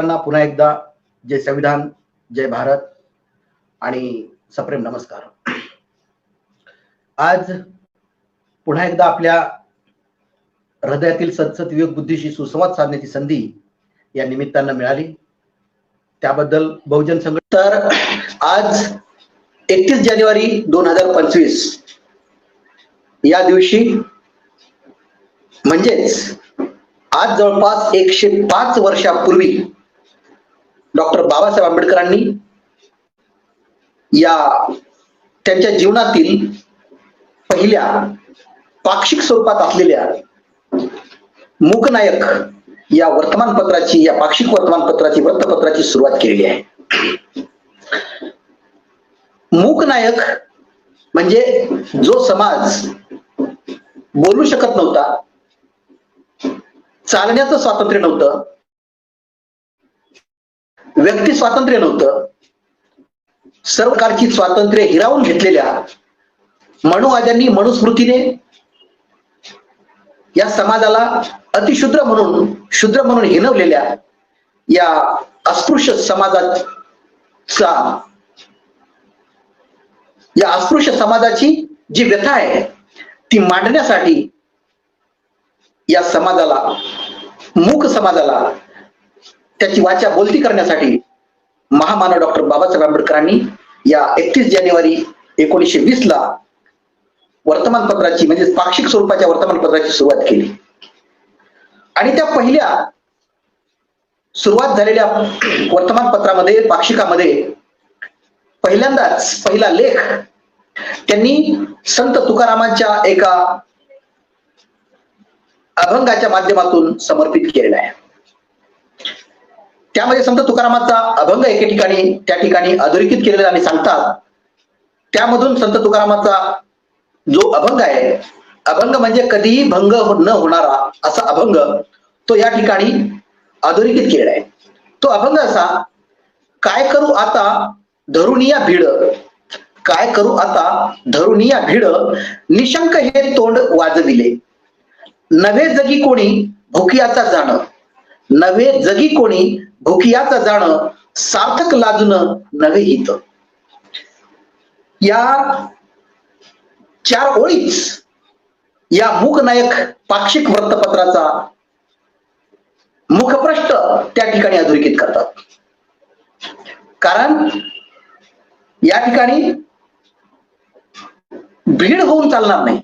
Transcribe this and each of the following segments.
पुन्हा एकदा जय संविधान जय भारत आणि सप्रेम नमस्कार. आज पुन्हा एकदा आपल्या हृदयातील सतसत विवेक बुद्धीशी सुसंवाद साधण्याची संधी या निमित्तानं मिळाली. त्याबद्दल बहुजन संघ तर आज एकतीस जानेवारी दोन हजार पंचवीस या दिवशी म्हणजेच आज जवळपास एकशे पाच वर्षापूर्वी डॉक्टर बाबासाहेब आंबेडकरांनी या त्यांच्या जीवनातील पहिल्या पाक्षिक स्वरूपात असलेल्या मूकनायक या वर्तमानपत्राची या पाक्षिक वर्तमानपत्राची वृत्तपत्राची सुरुवात केलेली आहे. मूकनायक म्हणजे जो समाज बोलू शकत नव्हता चालण्याचं स्वातंत्र्य नव्हतं व्यक्ती स्वातंत्र्य नव्हतं. सरकारची स्वातंत्र्य हिरावून घेतलेल्या मनुवाद्यांनी मनुस्मृतीने या समाजाला अतिशुद्र म्हणून शुद्र म्हणून हिनवलेल्या या अस्पृश्य समाजाचा या अस्पृश्य समाजाची जी व्यथा आहे ती मांडण्यासाठी या समाजाला मूक समाजाला त्याची वाचा बोलती करण्यासाठी महामानव डॉक्टर बाबासाहेब आंबेडकरांनी या एकतीस जानेवारी एकोणीसशे वीस ला वर्तमानपत्राची म्हणजे पाक्षिक स्वरूपाच्या वर्तमानपत्राची सुरुवात केली. आणि त्या पहिल्या सुरुवात झालेल्या वर्तमानपत्रामध्ये पाक्षिकामध्ये पहिल्यांदाच पहिला लेख त्यांनी संत तुकारामांच्या एका अभंगाच्या माध्यमातून समर्पित केलेला आहे. त्यामध्ये संत तुकारामाचा अभंग एके ठिकाणी त्या ठिकाणी अधोरेखित केलेला आणि सांगतात. त्यामधून संत तुकारामाचा जो अभंग आहे अभंग म्हणजे कधीही भंग हो-, न होणारा असा अभंग तो या ठिकाणी अधोरेखित केलेला आहे. तो अभंग असा काय करू आता धरुनिया भिड? काय करू आता धरुनिया भिड? निशंक हे तोंड वाजविले. नवे जगी कोणी भुकियाचा जाण. नवे जगी कोणी भोकियाचं जाण सार्थक लाजून नवे हित या चार ओळीच या मुखनायक पाक्षिक वृत्तपत्राचा मुखप्रष्ट त्या ठिकाणी अधोरेखित करतात. कारण या ठिकाणी भीड होऊन चालणार नाही.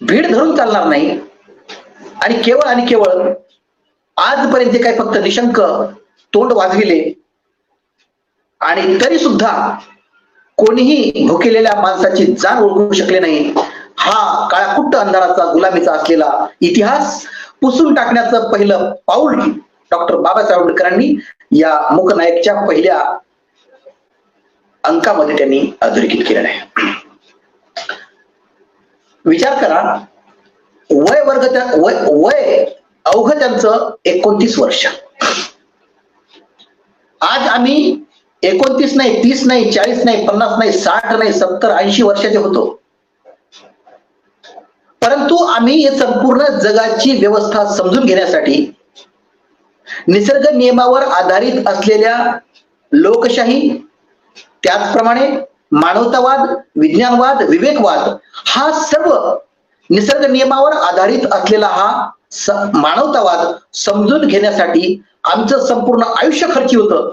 भीड धरून चालणार नाही. आणि केवळ आणि केवळ आजपर्यंत काय काही फक्त निशंक तोंड वाजविले आणि तरी सुद्धा कोणीही भुकेलेल्या माणसाची जाण ओळखू शकले नाही. हा काळाकुट्ट अंधाराचा गुलामीचा असलेला इतिहास पुसून टाकण्याचं पहिलं पाऊल डॉक्टर बाबासाहेब आंबेडकरांनी या मुकनायकच्या पहिल्या अंकामध्ये त्यांनी अधोरेखित केलेलं आहे. विचार करा वय वर्ग त्या वय वय अवघं त्यांचं एकोणतीस वर्ष. आज आम्ही एकोणतीस नाही तीस नाही चाळीस नाही पन्नास नाही साठ नाही सत्तर ऐंशी वर्षाचे होतो. परंतु आम्ही हे संपूर्ण जगाची व्यवस्था समजून घेण्यासाठी निसर्ग नियमावर आधारित असलेल्या लोकशाही त्याचप्रमाणे मानवतावाद विज्ञानवाद विवेकवाद हा सर्व निसर्ग नियमावर आधारित असलेला हा मानवतावाद समजून घेण्यासाठी आमचं संपूर्ण आयुष्य खर्ची होतं.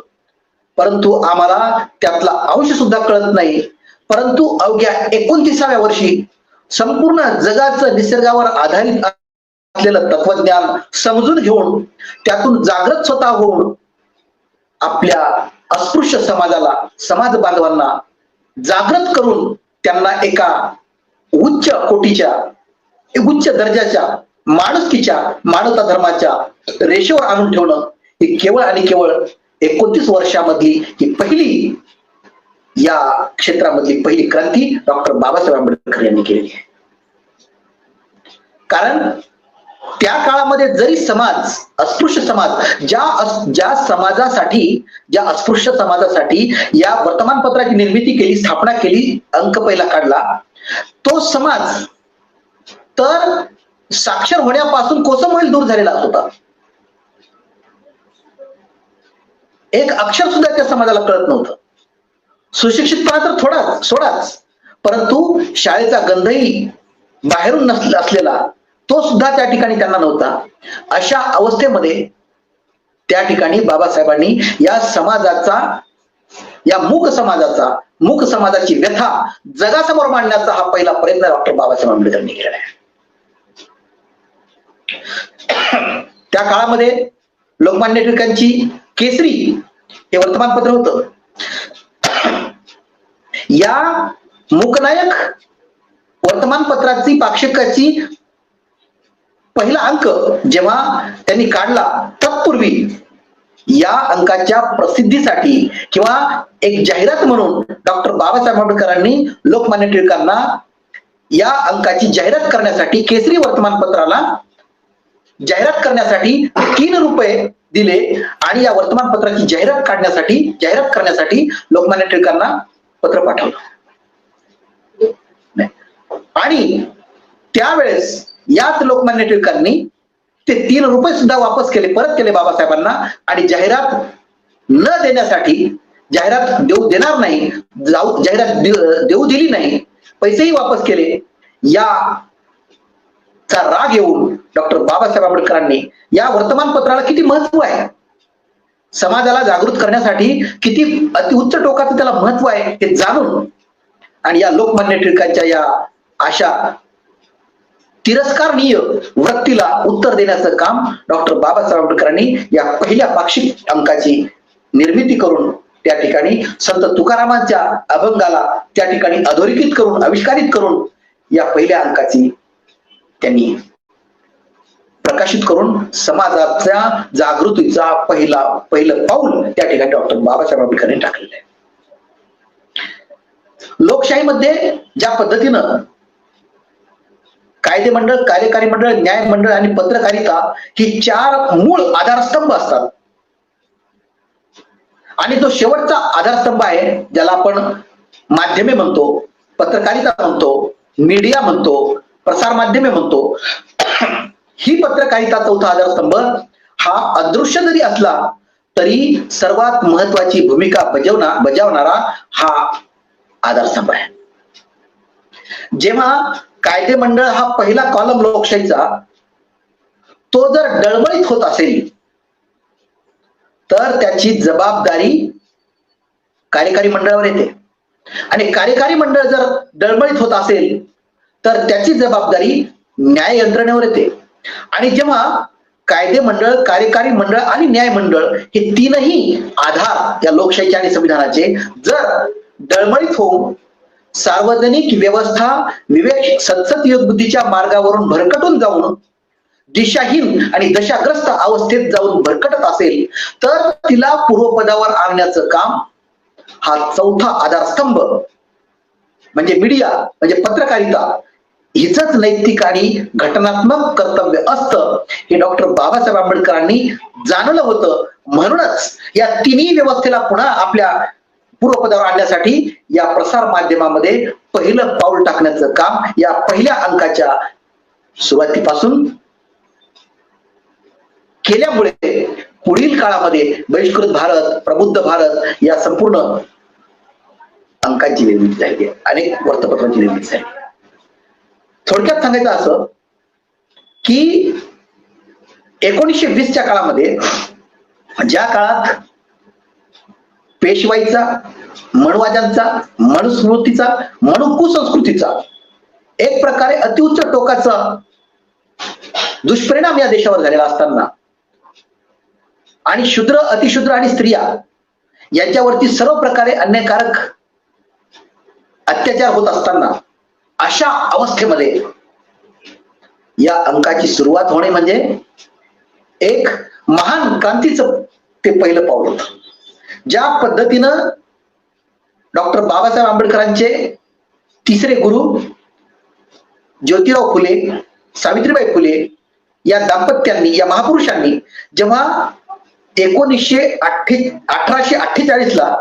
परंतु आम्हाला त्यातला अंश सुद्धा कळत नाही. परंतु अवघ्या एकोणतीसाव्या वर्षी संपूर्ण जगाचं निसर्गावर आधारित असलेलं तत्वज्ञान समजून घेऊन त्यातून जागृत स्वतः होऊन आपल्या अस्पृश्य समाजाला समाज बांधवांना जागृत करून त्यांना एका उच्च कोटीच्या उच्च दर्जाच्या माणुसकीच्या मानवता धर्माच्या रेषेवर आणून ठेवणं ही केवळ आणि केवळ एकोणतीस वर्षामधली ही पहिली या क्षेत्रामधली पहिली क्रांती डॉक्टर बाबासाहेब आंबेडकर यांनी केलेली आहे. कारण त्या काळामध्ये जरी समाज अस्पृश्य समाज ज्या ज्या समाजासाठी ज्या अस्पृश्य समाजासाठी या वर्तमानपत्राची निर्मिती केली स्थापना केली अंक पहिला काढला तो समाज तर साक्षर होण्यापासून कोसमोईल दूर झालेला होता एक अक्षर सुद्धा त्या समाजाला कळत नव्हतं. सुशिक्षितपणा तर थोडाच सोडाच. परंतु शाळेचा गंधही बाहेरून नस असलेला तो सुद्धा त्या ठिकाणी त्यांना नव्हता. अशा अवस्थेमध्ये त्या ठिकाणी बाबासाहेबांनी या समाजाचा या मूक समाजाचा मूक समाजाची व्यथा जगासमोर मांडण्याचा हा पहिला प्रयत्न डॉक्टर बाबासाहेब आंबेडकरांनी केलेला आहे. त्या काळामध्ये लोकमान्य टिळकांची केसरी हे वर्तमानपत्र होतं. या मुकनायक वर्तमानपत्राची पाक्षिकाची पहिला अंक जेव्हा त्यांनी काढला तत्पूर्वी या अंकाच्या प्रसिद्धीसाठी किंवा एक जाहिरात म्हणून डॉक्टर बाबासाहेब आंबेडकरांनी लोकमान्य टिळकांना या अंकाची जाहिरात करण्यासाठी केसरी वर्तमानपत्राला जाहिरात करण्यासाठी तीन रुपये दिले आणि या वर्तमानपत्राची जाहिरात काढण्यासाठी जाहिरात करण्यासाठी लोकमान्य टिळकांना पत्र पाठवलं. आणि त्यावेळेस याच लोकमान्य टिळकांनी ते तीन रुपये सुद्धा वापस केले परत केले बाबासाहेबांना आणि जाहिरात न देण्यासाठी जाहिरात देऊ देणार नाही जाऊ जाहिरात देऊ दिली नाही पैसेही वापस केले. या चा राग येऊन डॉक्टर बाबासाहेब आंबेडकरांनी या वर्तमानपत्राला किती महत्त्व आहे? समाजाला जागृत करण्यासाठी किती अतिउच्च टोकाचं त्याला महत्त्व आहे हे जाणून आणि या लोकमान्य टिळकांच्या या अशा तिरस्कारणीय वृत्तीला उत्तर देण्याचं काम डॉक्टर बाबासाहेब आंबेडकरांनी या पहिल्या पाक्षिक अंकाची निर्मिती करून त्या ठिकाणी संत तुकारामांच्या अभंगाला त्या ठिकाणी अधोरेखित करून आविष्कारित करून या पहिल्या अंकाची त्यांनी प्रकाशित करून समाजाच्या जागृतीचा पहिला पहिलं पाऊल त्या ठिकाणी डॉक्टर बाबासाहेब आंबेडकरांनी टाकलेलं आहे. लोकशाहीमध्ये ज्या पद्धतीनं कायदे मंडळ कार्यकारी मंडळ न्याय मंडळ आणि पत्रकारिता ही चार मूळ आधारस्तंभ असतात. आणि तो शेवटचा आधारस्तंभ आहे ज्याला आपण माध्यमे म्हणतो पत्रकारिता म्हणतो मीडिया म्हणतो प्रसार माध्यमे म्हणतो. ही पत्रकारिता चौथा आधारस्तंभ हा अदृश्य जरी असला तरी सर्वात महत्वाची भूमिका बजावना बजावणारा हा आधारस्तंभ आहे. जेव्हा कायदे मंडळ हा पहिला कॉलम लोकशाहीचा तो जर डळबळीत होत असेल तर त्याची जबाबदारी कार्यकारी मंडळावर येते. आणि कार्यकारी मंडळ जर डळबळीत होत असेल तर त्याची जबाबदारी न्याय यंत्रणेवर येते. आणि जेव्हा कायदे मंडळ कार्यकारी मंडळ आणि न्याय मंडळ हे तीनही आधार या लोकशाहीचे आणि संविधानाचे जर डळमळीत होऊन सार्वजनिक व्यवस्था विवेक सत्सत बुद्धीच्या मार्गावरून भरकटून जाऊन दिशाहीन आणि दशाग्रस्त अवस्थेत जाऊन भरकटत असेल तर तिला पूर्वपदावर आणण्याचं काम हा चौथा आधारस्तंभ म्हणजे मीडिया म्हणजे पत्रकारिता हिचंच नैतिक आणि घटनात्मक कर्तव्य असतं. हे डॉक्टर बाबासाहेब आंबेडकरांनी जाणलं होतं. म्हणूनच या तिन्ही व्यवस्थेला पुन्हा आपल्या पूर्वपदावर आणण्यासाठी या प्रसार माध्यमामध्ये पहिलं पाऊल टाकण्याचं काम या पहिल्या अंकाच्या सुरुवातीपासून केल्यामुळे पुढील काळामध्ये बहिष्कृत भारत प्रबुद्ध भारत या संपूर्ण अंकांची निर्मिती झाली अनेक वर्तपत्रांची निर्मिती झाली आहे. थोडक्यात सांगायचं असं की एकोणीसशे वीसच्या काळामध्ये ज्या काळात पेशवाईचा मणवाद्यांचा मनुस्मृतीचा मनुकुसंस्कृतीचा एक प्रकारे अतिउच्च टोकाचा दुष्परिणाम या देशावर झालेला असताना आणि शूद्र अतिशूद्र आणि स्त्रिया यांच्यावरती सर्व प्रकारे अन्यायकारक अत्याचार होत असताना अशा अवस्थेमध्ये या अंकाची सुरुवात होणे म्हणजे एक महान क्रांतीचं ते पहिलं पाऊल होत. ज्या पद्धतीनं डॉक्टर बाबासाहेब आंबेडकरांचे तिसरे गुरु ज्योतिराव फुले सावित्रीबाई फुले या दाम्पत्यांनी या महापुरुषांनी जेव्हा एकोणीसशे अठ्ठे अठराशे अठ्ठेचाळीस ला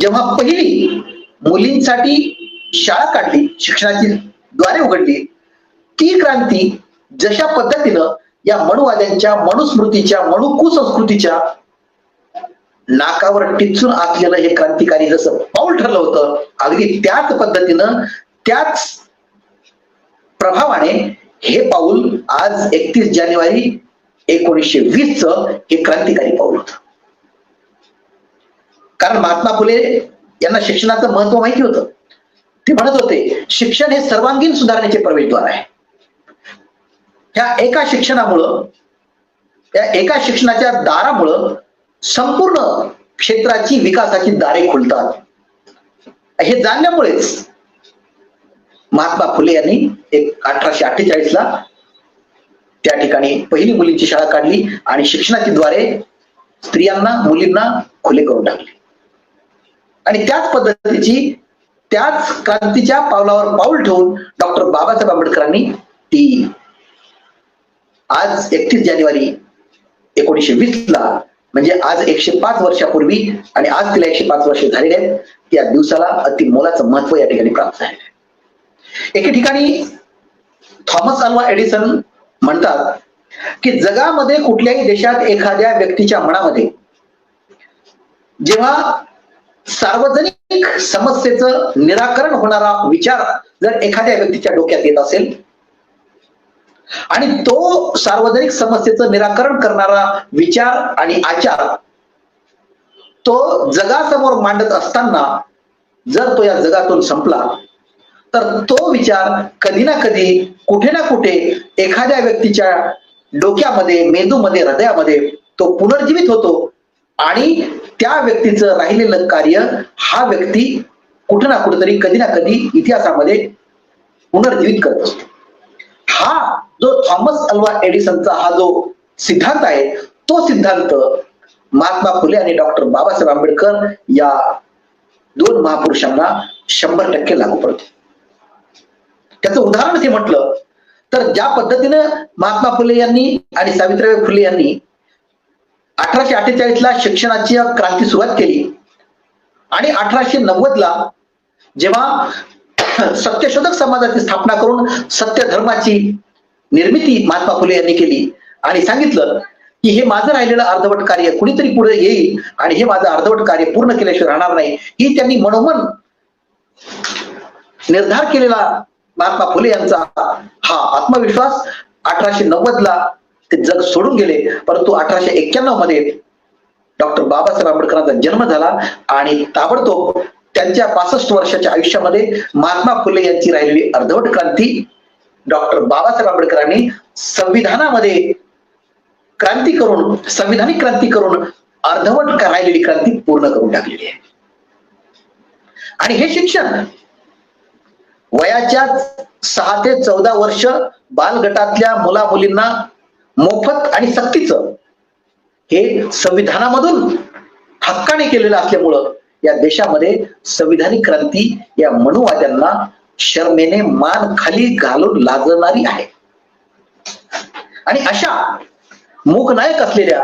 जेव्हा पहिली मुलींसाठी शाळा काढली शिक्षणाची द्वारे उघडली. ती क्रांती जशा पद्धतीनं या मनुवाद्यांच्या मनुस्मृतीच्या मनुकू संस्कृतीच्या नाकावर टिचून आखलेलं हे क्रांतिकारी जसं पाऊल ठरलं होतं अगदी त्याच पद्धतीनं त्याच प्रभावाने हे पाऊल आज एकतीस जानेवारी एकोणीसशे वीस च हे क्रांतिकारी पाऊल होत. कारण महात्मा फुले यांना शिक्षणाचं महत्त्व माहिती होतं. ते म्हणत होते शिक्षण हे सर्वांगीण सुधारणेचे प्रवेशद्वार आहे. ह्या एका शिक्षणामुळं या एका शिक्षणाच्या दारामुळं संपूर्ण क्षेत्राची विकासाची दारे खुलतात. हे जाणल्यामुळेच महात्मा फुले यांनी एक अठराशे अठ्ठेचाळीस ला त्या ठिकाणी पहिली मुलींची शाळा काढली आणि शिक्षणाची द्वारे स्त्रियांना मुलींना खुले करून टाकले. आणि त्याच पद्धतीची त्याच क्रांतीच्या पावलावर पाऊल ठेवून डॉक्टर बाबासाहेब आंबेडकरांनी ती आज एकतीस जानेवारी एकोणीशे वीस ला म्हणजे आज एकशे पाच वर्षापूर्वी आणि आज तिला एकशे पाच वर्ष झालेले आहेत त्या दिवसाला अति मोलाचं महत्त्व या ठिकाणी प्राप्त झालेलं आहे. एके ठिकाणी थॉमस अल्वा एडिसन म्हणतात की जगामध्ये कुठल्याही देशात एखाद्या व्यक्तीच्या मनामध्ये जेव्हा सार्वजनिक समस्येचं निराकरण होणारा विचार जर एखाद्या व्यक्तीच्या डोक्यात येत असेल आणि तो सार्वजनिक समस्येचं निराकरण करणारा विचार आणि आचार तो जगासमोर मांडत असताना जर तो या जगातून संपला तर तो विचार कधी ना कधी कुठे ना कुठे एखाद्या व्यक्तीच्या डोक्यामध्ये मेंदूमध्ये हृदयामध्ये तो पुनर्जीवित होतो. आणि त्या व्यक्तीचं राहिलेलं कार्य हा व्यक्ती कुठं ना कुठंतरी कधी ना कधी इतिहासामध्ये पुनर्जीवित करत असतो. हा जो थॉमस अल्वा एडिसनचा हा जो सिद्धांत आहे तो सिद्धांत महात्मा फुले आणि डॉक्टर बाबासाहेब आंबेडकर या दोन महापुरुषांना शंभर टक्के लागू पडतो. त्याचं उदाहरण असे म्हटलं तर ज्या पद्धतीनं महात्मा फुले यांनी आणि सावित्रीबाई फुले यांनी अठराशे अठ्ठेचाळीस ला शिक्षणाची क्रांती सुरुवात केली. आणि अठराशे नव्वद ला जेव्हा सत्यशोधक समाजाची स्थापना करून सत्य धर्माची निर्मिती महात्मा फुले यांनी केली. आणि सांगितलं की हे माझं राहिलेलं अर्धवट कार्य कुणीतरी पुढे येईल आणि हे माझं अर्धवट कार्य पूर्ण केल्याशिवाय राहणार नाही ही त्यांनी मनोमन निर्धार केलेला महात्मा फुले यांचा हा आत्मविश्वास अठराशे नव्वद ला ते जग सोडून गेले. परंतु अठराशे एक्क्याण्णवमध्ये डॉक्टर बाबासाहेब आंबेडकरांचा जन्म झाला आणि ताबडतोब त्यांच्या पासष्ट वर्षाच्या आयुष्यामध्ये महात्मा फुले यांची राहिलेली अर्धवट क्रांती डॉक्टर बाबासाहेब आंबेडकरांनी संविधानामध्ये क्रांती करून संविधानिक क्रांती करून अर्धवट राहिलेली क्रांती पूर्ण करून टाकलेली आहे. आणि हे शिक्षण वयाच्या सहा ते चौदा वर्ष बालगटातल्या मुला मुलींना मोफत आणि सक्तीचं हे संविधानामधून हक्काने केलेलं असल्यामुळं या देशामध्ये संविधानिक क्रांती या मनुवाद्यांना शर्मेने मान खाली घालून लाजणारी आहे. आणि अशा मूकनायक असलेल्या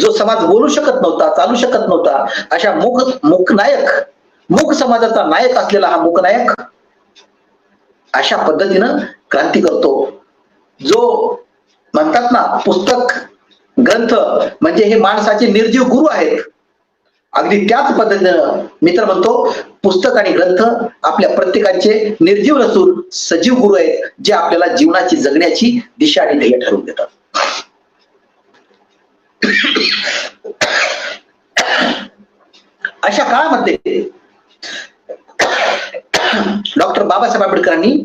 जो समाज बोलू शकत नव्हता चालू शकत नव्हता अशा मूक मूकनायक मूक समाजाचा नायक असलेला हा मूकनायक अशा पद्धतीनं क्रांती करतो. जो म्हणतात ना पुस्तक ग्रंथ म्हणजे हे माणसाचे निर्जीव गुरु आहेत. अगदी त्याच पद्धतीनं मित्र म्हणतो पुस्तक आणि ग्रंथ आपल्या प्रत्येकाचे निर्जीव नसून सजीव गुरु आहेत जे आपल्याला जीवनाची जगण्याची दिशा आणि ध्येय ठरवून देतात. अशा काळामध्ये डॉक्टर बाबासाहेब आंबेडकरांनी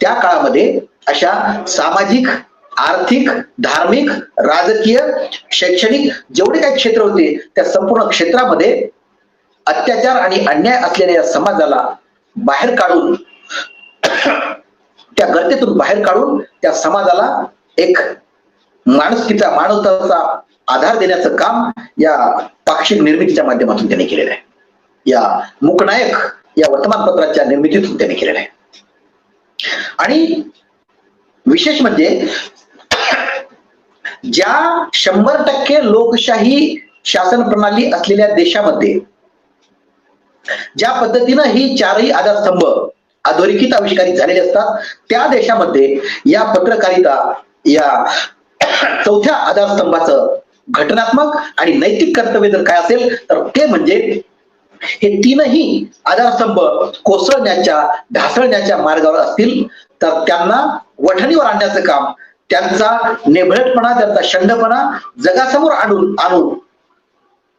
त्या काळामध्ये अशा सामाजिक आर्थिक धार्मिक राजकीय शैक्षणिक जेवढे काही क्षेत्र होते त्या संपूर्ण क्षेत्रामध्ये अत्याचार आणि अन्याय असलेल्या या समाजाला बाहेर काढून त्या गर्तेतून बाहेर काढून त्या समाजाला एक माणुसकीचा मानवताचा आधार देण्याचं काम या पाक्षिक निर्मितीच्या माध्यमातून त्याने केलेलं आहे. या मुकनायक या वर्तमानपत्राच्या निर्मितीतून त्याने केलेलं आहे. आणि विशेष म्हणजे ज्या शंभर टक्के लोकशाही शासन प्रणाली असलेल्या देशामध्ये ज्या पद्धतीनं ही चारही आधारस्तंभ अधोरेखित आविष्कारित झालेले असतात त्या देशामध्ये या पत्रकारिता या चौथ्या आधारस्तंभाचं घटनात्मक आणि नैतिक कर्तव्य जर काय असेल तर ते म्हणजे हे तीनही आधारस्तंभ कोसळण्याच्या ढासळण्याच्या मार्गावर असतील तर त्यांना वठणीवर आणण्याचं काम त्यांचा नेभळटपणा त्यांचा शंडपणा जगासमोर आणून आणून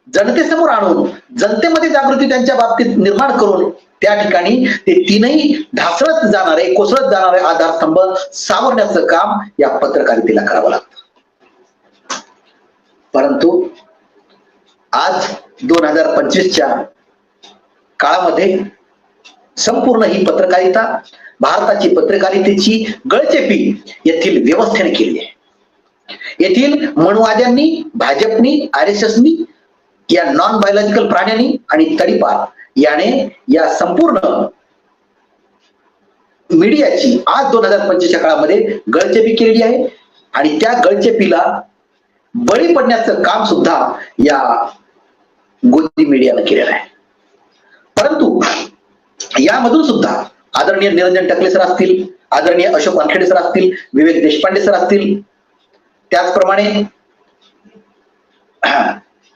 जनतेसमोर आणून जनतेमध्ये जागृती त्यांच्या बाबतीत निर्माण करून त्या ठिकाणी ते तीनही ढासळत जाणारे कोसळत जाणारे आधारस्तंभ सावरण्याचं काम या पत्रकारितेला करावं लागतं. परंतु आज दोन हजार पंचवीसच्या काळामध्ये संपूर्ण ही पत्रकारिता भारताची पत्रकारितेची गळचेपी येथील व्यवस्थेने केली आहे. येथील मनुवाद्यांनी भाजपनी आर एस एसनी या नॉन बायोलॉजिकल प्राण्यांनी आणि तडीपार याने या संपूर्ण मीडियाची आज दोन हजार पंचवीसच्या काळामध्ये गळचेपी केलेली आहे. आणि त्या गळचेपीला बळी पडण्याचं काम सुद्धा या गोदी मीडियानं केलेलं आहे. परंतु यामधून सुद्धा आदरणीय निरंजन टकले सर असतील आदरणीय अशोक वानखेडे सर असतील विवेक देशपांडे सर असतील त्याचप्रमाणे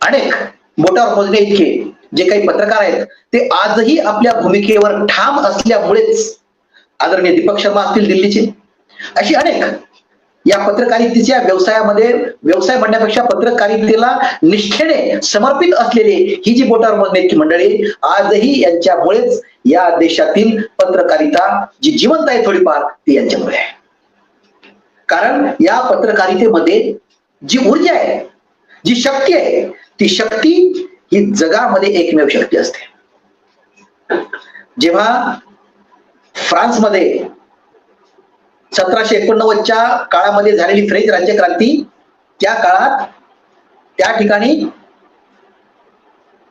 अनेक बोटावर मोजणे इतके जे काही पत्रकार आहेत ते आजही आपल्या भूमिकेवर ठाम असल्यामुळेच आदरणीय दीपक शर्मा असतील दिल्लीचे. अशी अनेक या पत्रकारितेच्या व्यवसायामध्ये व्यवसाय म्हणण्यापेक्षा पत्रकारितेला निष्ठेने समर्पित असलेली ही जी बोटावर मोजण्याची मंडळी आजही यांच्यामुळेच या देशातील पत्रकारिता जी जिवंत आहे थोडीफार ती यांच्यामुळे आहे. कारण या पत्रकारितेमध्ये जी ऊर्जा आहे जी शक्ती आहे ती शक्ती ही जगामध्ये एकमेव शक्ती असते. जेव्हा फ्रान्समध्ये सतराशे एकोणनव्वदच्या काळामध्ये झालेली फ्रेंच राज्यक्रांती त्या काळात त्या ठिकाणी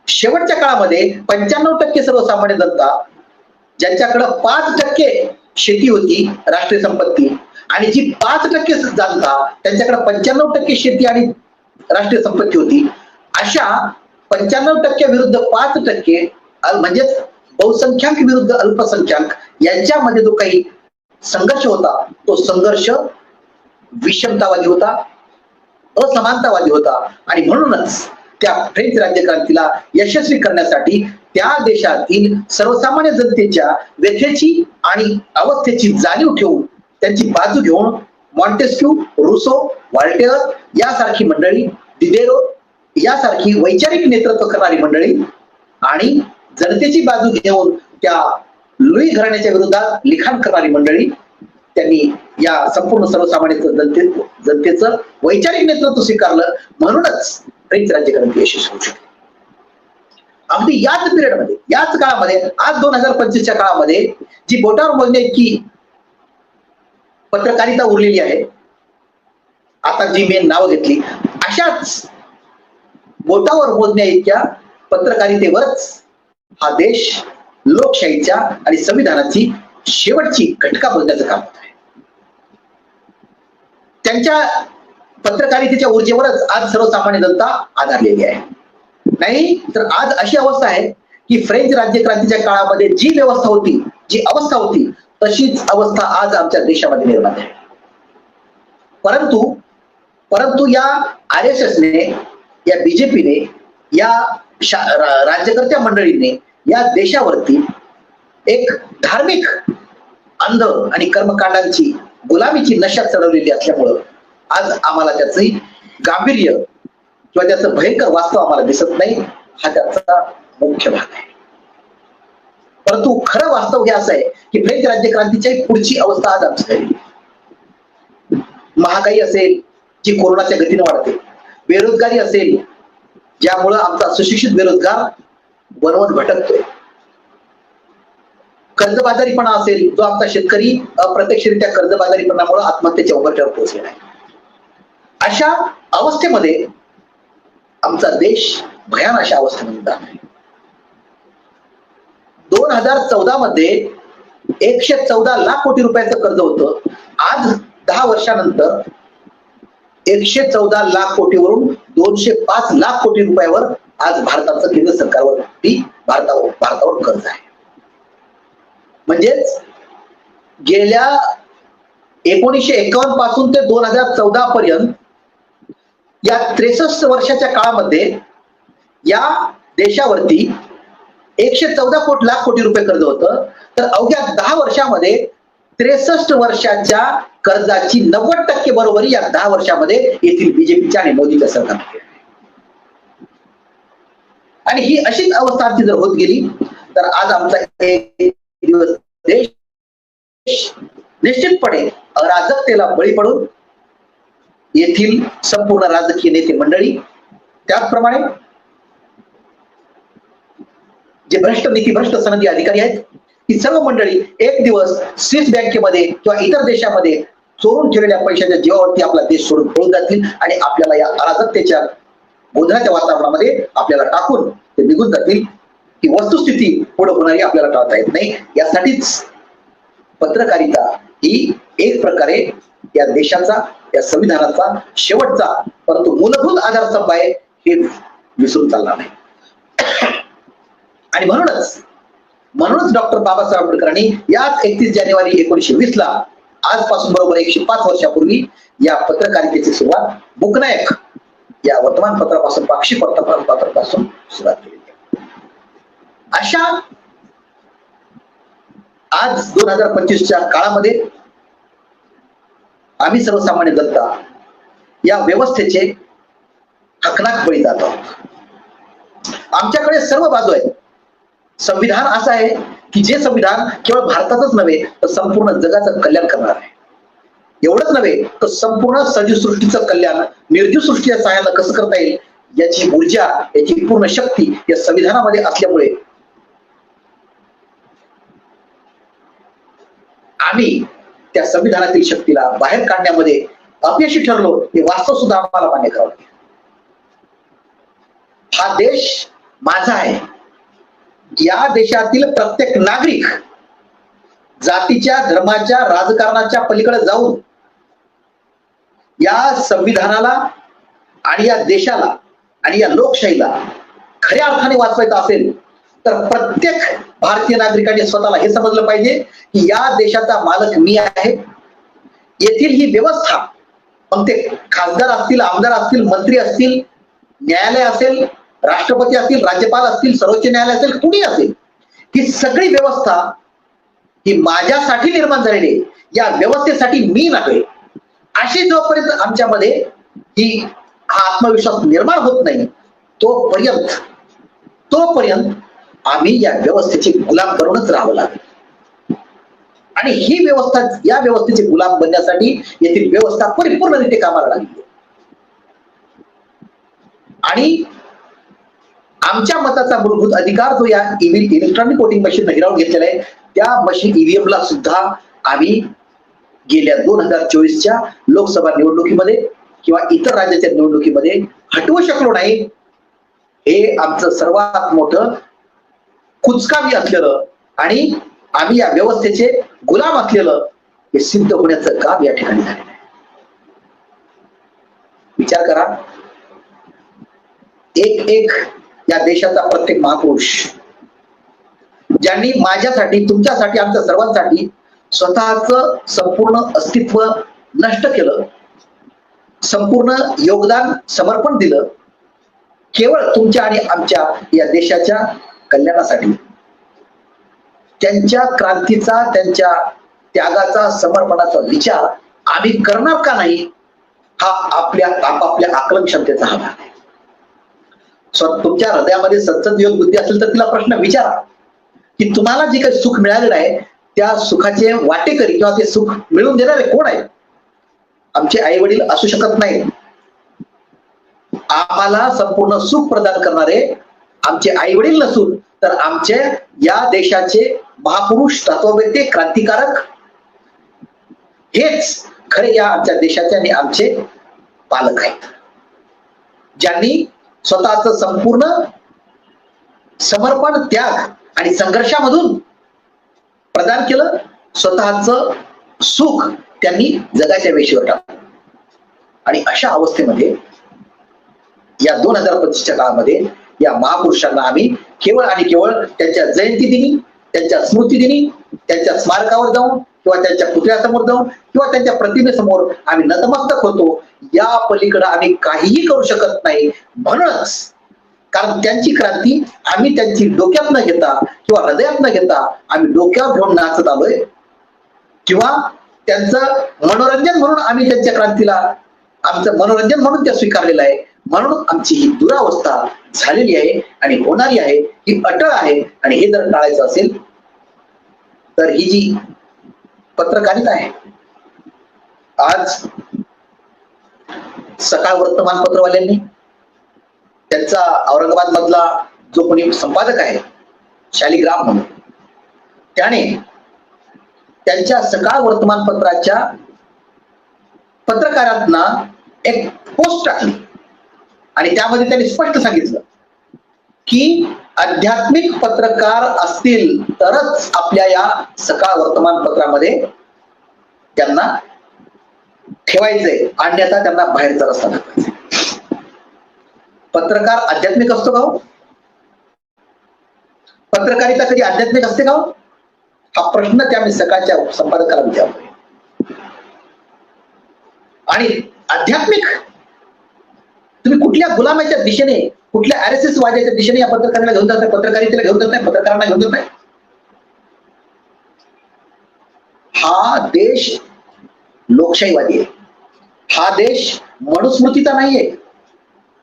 शेवटच्या काळामध्ये पंच्याण्णव टक्के सर्वसामान्य जनता ज्यांच्याकडे पाच टक्के शेती होती राष्ट्रीय संपत्ती. आणि जी पाच टक्के जनता त्यांच्याकडे पंच्याण्णव टक्के शेती आणि राष्ट्रीय संपत्ती होती. अशा पंच्याण्णव टक्के विरुद्ध पाच टक्के म्हणजेच बहुसंख्याक विरुद्ध अल्पसंख्याक यांच्यामध्ये जो काही संघर्ष होता. तो संघर्ष विषमतावादी होता असमानतावादी होता. आणि म्हणूनच त्या फ्रेंच राज्यक्रांतीला यशस्वी करण्यासाठी त्या देशातील सर्वसामान्य जनतेच्या व्यथेची आणि अवस्थेची जाणीव ठेवून त्यांची बाजू घेऊन मॉन्टेस्क्यू रुसो व्हॉल्टेअर यासारखी मंडळी डिडेरो यासारखी वैचारिक नेतृत्व करणारी मंडळी आणि जनतेची बाजू घेऊन त्या लुई घराण्याच्या विरोधात लिखाण करणारी मंडळी त्यांनी या संपूर्ण सर्वसामान्य जनते जनतेचं वैचारिक नेतृत्व स्वीकारलं म्हणूनच फ्रेंच राज्यक्रांती यशस्वी होऊ शकते अगदी याच पिरियडमध्ये याच काळामध्ये आज दोन हजार पंचवीसच्या काळामध्ये जी बोटावर मोजण्या इतकी पत्रकारिता उरलेली आहे आता जी मी नावं घेतली अशाच बोटावर मोजण्या इतक्या पत्रकारितेवरच हा देश लोकशाहीच्या आणि संविधानाची शेवटची घटका बोलण्याचं काम होत आहे. त्यांच्या पत्रकारितेच्या ऊर्जेवरच आज सर्वसामान्य जनता आधारलेली आहे. नाही तर आज अशी अवस्था आहे की फ्रेंच राज्यक्रांतीच्या काळामध्ये जी व्यवस्था होती जी अवस्था होती तशीच अवस्था आज आमच्या देशामध्ये निर्माण आहे परंतु परंतु या आर एस एसने या बीजेपीने या शा- राज्यकर्त्या मंडळीने या देशावरती एक धार्मिक अंध आणि कर्मकांडांची गुलामीची नशा चढवलेली असल्यामुळं आज आम्हाला त्याच गांभीर्य किंवा त्याचं भयंकर वास्तव आम्हाला दिसत नाही. हा त्याचा मुख्य भाग आहे. परंतु खरं वास्तव हे असं आहे की फ्रेंच क्रांतीची पुढची अवस्था आज आमची झाली. महागाई असेल जी कोरोनाच्या गतीने वाढते. बेरोजगारी असेल ज्यामुळं आमचा सुशिक्षित बेरोजगार वनवन भटकतोय. कर्जबाजारीपणा असेल जो आमचा शेतकरी अप्रत्यक्षरित्या कर्जबाजारीपणामुळे आत्महत्येच्या उंबरठ्यावर पोहोचलेला आहे. अशा अवस्थेमध्ये आमचा देश भयान अशा अवस्थेमध्ये जात आहे. दोन हजार चौदा मध्ये एकशे चौदा लाख कोटी रुपयाचं कर्ज होतं. आज दहा वर्षानंतर एकशे चौदा लाख कोटीवरून दोनशे पाच लाख कोटी रुपयावर आज भारताचं केंद्र सरकारवरती भारतावर भारतावर कर्ज आहे. म्हणजेच गेल्या एकोणीशे एकावन्नपासून ते दोन हजार चौदा पर्यंत या त्रेसष्ट वर्षाच्या काळामध्ये या देशावरती एकशे चौदा कोटी लाख कोटी रुपये कर्ज होतं. तर अवघ्या दहा वर्षामध्ये त्रेसष्ट वर्षाच्या कर्जाची नव्वद टक्के बरोबरी या दहा वर्षामध्ये येथील बीजेपीच्या आणि मोदीच्या सरकारने आणि ही अशीच अवस्था आमची जर होत गेली तर आज आमचा एक दिवस देश निश्चितपणे अराजकतेला बळी पडून येथील संपूर्ण राजकीय नेते मंडळी त्याचप्रमाणे जे भ्रष्ट नीती भ्रष्ट सनदी अधिकारी आहेत ही सर्व मंडळी एक दिवस स्विस बँकेमध्ये किंवा इतर देशामध्ये चोरून ठेवलेल्या पैशाच्या जीवावरती आपला देश सोडून पळून जातील आणि आपल्याला या अराजकतेच्या गोंधळाच्या वातावरणामध्ये आपल्याला टाकून ते निघून जातील. ही वस्तुस्थिती पुढे होणारी आपल्याला टाळता येत नाही. यासाठीच पत्रकारिता ही एक प्रकारे या देशाचा या संविधानाचा शेवटचा परंतु मूलभूत आधारस्तंभ आहे हे विसरून चालणार नाही. आणि म्हणूनच म्हणूनच डॉक्टर बाबासाहेब आंबेडकरांनी याच एकतीस जानेवारी एकोणीशे वीस ला आजपासून बरोबर एकशे पाच वर्षापूर्वी या पत्रकारितेची सुरुवात बुकनायक या वर्तमानपत्रापासून पाक्षिक वर्तमानपत्रापासून सुरुवात केली. अशा आज दोन हजार पंचवीसच्या काळामध्ये आम्ही सर्वसामान्य जनता या व्यवस्थेचे हकनाक बळी जात आहोत. आमच्याकडे सर्व बाजू आहेत. संविधान असं आहे की जे संविधान केवळ भारतातच नव्हे तर संपूर्ण जगाचं कल्याण करणार आहे. एवढंच नव्हे तर संपूर्ण सजीव सृष्टीचं कल्याण निर्जीव सृष्टीच्या सहाय्यानं कसं करता येईल? याची ऊर्जा याची पूर्ण शक्ती या संविधानामध्ये असल्यामुळे. आम्ही त्या संविधानातील शक्तीला बाहेर काढण्यामध्ये अपयशी ठरलो हे वास्तव सुद्धा आम्हाला मान्य करावं हा देश माझा आहे. या देशातील प्रत्येक नागरिक जातीच्या धर्माच्या राजकारणाच्या पलीकडे जाऊन या संविधानाला आणि या देशाला आणि या लोकशाहीला खऱ्या अर्थाने वाचवायचं असेल तर प्रत्येक भारतीय नागरिकांनी स्वतःला हे समजलं पाहिजे की या देशाचा मालक मी आहे. येथील ही व्यवस्था मग ते खासदार असतील आमदार असतील मंत्री असतील न्यायालय असेल राष्ट्रपती असतील राज्यपाल असतील सर्वोच्च न्यायालय असेल कुणी असेल ही सगळी व्यवस्था ही माझ्यासाठी निर्माण झालेली आहे. या व्यवस्थेसाठी मी नव्हे अशी जोपर्यंत आमच्यामध्ये ही हा आत्मविश्वास निर्माण होत नाही तोपर्यंत तोपर्यंत आम्ही या व्यवस्थेचे गुलाम करूनच राहावं लागेल. आणि ही व्यवस्था या व्यवस्थेचे गुलाम बनण्यासाठी येथील व्यवस्था परिपूर्णरित्या कामाला लागली. आणि आमच्या मताचा मूलभूत अधिकार जो या इलेक्ट्रॉनिक वोटिंग मशीन हिरावून घेतलेला आहे त्या मशीन ईव्हीएम ला सुद्धा आम्ही गेल्या दोन हजार चोवीसच्या लोकसभा निवडणुकीमध्ये किंवा इतर राज्याच्या निवडणुकीमध्ये हटवू शकलो नाही हे आमचं सर्वात मोठं कुचकामी असलेलं आणि आम्ही या व्यवस्थेचे गुलाम असलेलं हे सिद्ध होण्याचं काम या ठिकाणी झालेलं आहे. विचार करा. एक एक या देशाचा प्रत्येक महापुरुष ज्यांनी माझ्यासाठी तुमच्यासाठी आमच्या सर्वांसाठी स्वतःच संपूर्ण अस्तित्व नष्ट केलं संपूर्ण योगदान समर्पण दिलं केवळ तुमच्या आणि आमच्या या देशाच्या कल्याणासाठी. त्यांच्या क्रांतीचा त्यांच्या त्यागाचा समर्पणाचा विचार आम्ही करणार का नाही हा आपल्या आपापल्या आकलन क्षमतेचा हा भाग आहे. तुमच्या हृदयामध्ये सतत योग बुद्धी असेल तर तिला प्रश्न विचारा की तुम्हाला जे काही सुख मिळालेलं आहे त्या सुखाचे वाटेकरी किंवा ते सुख मिळवून देणारे कोण आहे? आमचे आई वडील असू शकत नाही आम्हाला संपूर्ण सुख प्रदान करणारे आमचे आई वडील नसून तर आमचे या देशाचे महापुरुष तत्ववेते क्रांतिकारक हेच खरे या आमच्या देशाचे आणि आमचे पालक आहेत. ज्यांनी स्वतःच संपूर्ण समर्पण त्याग आणि संघर्षामधून प्रदान केलं स्वतःच सुख त्यांनी जगाच्या वेशीवर टाकलं. आणि अशा अवस्थेमध्ये या दोन हजार पंचवीसच्या काळामध्ये या महापुरुषांना आम्ही केवळ आणि केवळ त्यांच्या जयंती दिनी त्यांच्या स्मृती दिनी त्यांच्या स्मारकावर जाऊन किंवा त्यांच्या पुतळ्यासमोर जाऊन किंवा त्यांच्या प्रतिमेसमोर आम्ही नतमस्तक होतो या पलीकडे आम्ही काहीही करू शकत नाही म्हणूनच. कारण त्यांची क्रांती आम्ही त्यांची डोक्यात न घेता किंवा हृदयात न घेता आम्ही डोक्यावर घेऊन नाचत आलोय. किंवा त्यांचं मनोरंजन म्हणून आम्ही त्यांच्या क्रांतीला आमचं मनोरंजन म्हणून त्या स्वीकारलेलं आहे. म्हणून आमची ही दुरावस्था झालेली आहे आणि होणारी आहे. ही अटळ आहे आणि हे जर टाळायचं असेल तर ही जी पत्रकारिता आहे आज सकाळ वर्तमानपत्रवाल्यांनी त्यांचा औरंगाबाद मधला जो कोणी संपादक आहे शालिग्राम म्हणून त्याने त्यांच्या सकाळ वर्तमानपत्राच्या पत्रकारांना एक पोस्ट टाकली आणि त्यामध्ये त्यांनी स्पष्ट सांगितलं की आध्यात्मिक पत्रकार असतील तरच आपल्या या सकाळ वर्तमानपत्रामध्ये त्यांना ठेवायचंय अन्यथा त्यांना बाहेरचा रस्ता दाखवायचा पत्रकार आध्यात्मिक असतो का हो? पत्रकारिता कधी आध्यात्मिक असते का हो? हा प्रश्न त्या मी सकाळच्या संपादकाला विचारतो आणि आध्यात्मिक तुम्ही कुठल्या गुलामाच्या दिशेने कुठल्या आर एस एस वाद्याच्या दिशेने या पत्रकारांना घेऊन जात पत्रकारितेला घेऊन जाताय? पत्रकारांना घेऊन जाताय? हा देश लोकशाहीवादी आहे. हा देश मनुस्मृतीचा नाहीये.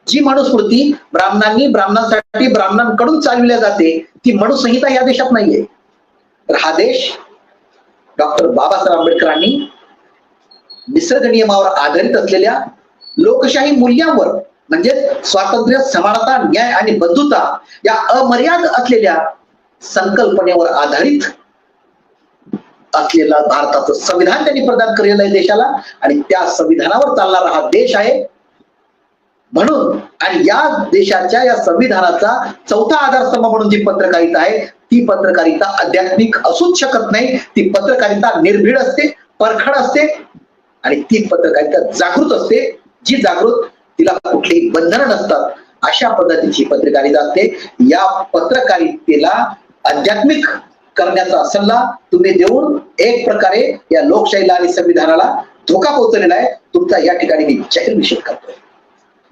जी मनुस्मृती ब्राह्मणांनी ब्राह्मणांसाठी ब्राह्मणांकडून चालविल्या जाते ती मनुसंहिता या देशात नाहीये. तर हा देश डॉक्टर बाबासाहेब आंबेडकरांनी निसर्ग नियमावर आधारित असलेल्या लोकशाही मूल्यांवर म्हणजे स्वातंत्र्य समानता न्याय आणि बंधुता या अमर्याद असलेल्या संकल्पनेवर आधारित असलेला भारताचं संविधान त्यांनी प्रदान केलेलं आहे देशाला. आणि त्या संविधानावर चालणारा हा देश आहे. म्हणून आणि या देशाच्या या संविधानाचा चौथा आधारस्तंभ म्हणून जी पत्रकारिता आहे ती पत्रकारिता आध्यात्मिक असूच शकत नाही ती पत्रकारिता निर्भीड असते परखड असते आणि ती पत्रकारिता जागृत असते. जी जागृत तिला कुठलीही बंधनं नसतात. अशा पद्धतीची पत्रकारिता असते. या पत्रकारितेला आध्यात्मिक करण्याचा सल्ला तुम्ही देऊन एक प्रकारे या लोकशाहीला आणि संविधानाला धोका पोहोचलेला आहे. तुमचा या ठिकाणी मी जाहीर निषेध करतोय.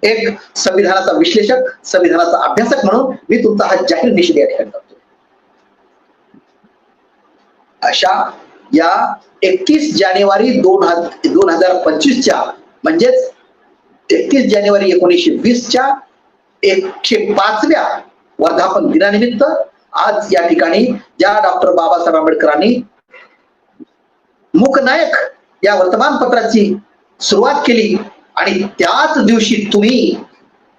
एक संविधानाचा विश्लेषक संविधानाचा अभ्यासक म्हणून मी तुमचा हा जाहीर निषेध या ठिकाणी करतो अशा या एकतीस जानेवारी दोन हजार दोन हजार पंचवीसच्या म्हणजेच एकतीस जानेवारी एकोणीसशे वीसच्या एकशे पाचव्या वर्धापन दिनानिमित्त आज या ठिकाणी ज्या डॉक्टर बाबासाहेब आंबेडकरांनी मुकनायक या वर्तमानपत्राची सुरुवात केली आणि त्याच दिवशी तुम्ही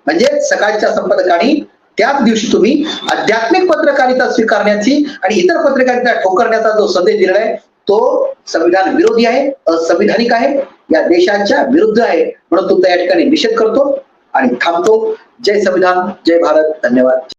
म्हणजे सकाळच्या संपादकांनी त्याच दिवशी तुम्ही आध्यात्मिक पत्रकारिता स्वीकारण्याची आणि इतर पत्रकारिता ठोकरण्याचा जो संदेश दिलेला आहे तो संविधान विरोधी आहे असंविधानिक आहे या देशाच्या विरुद्ध आहे म्हणून तुमचा या ठिकाणी निषेध करतो आणि थांबतो. जय संविधान जय भारत. धन्यवाद.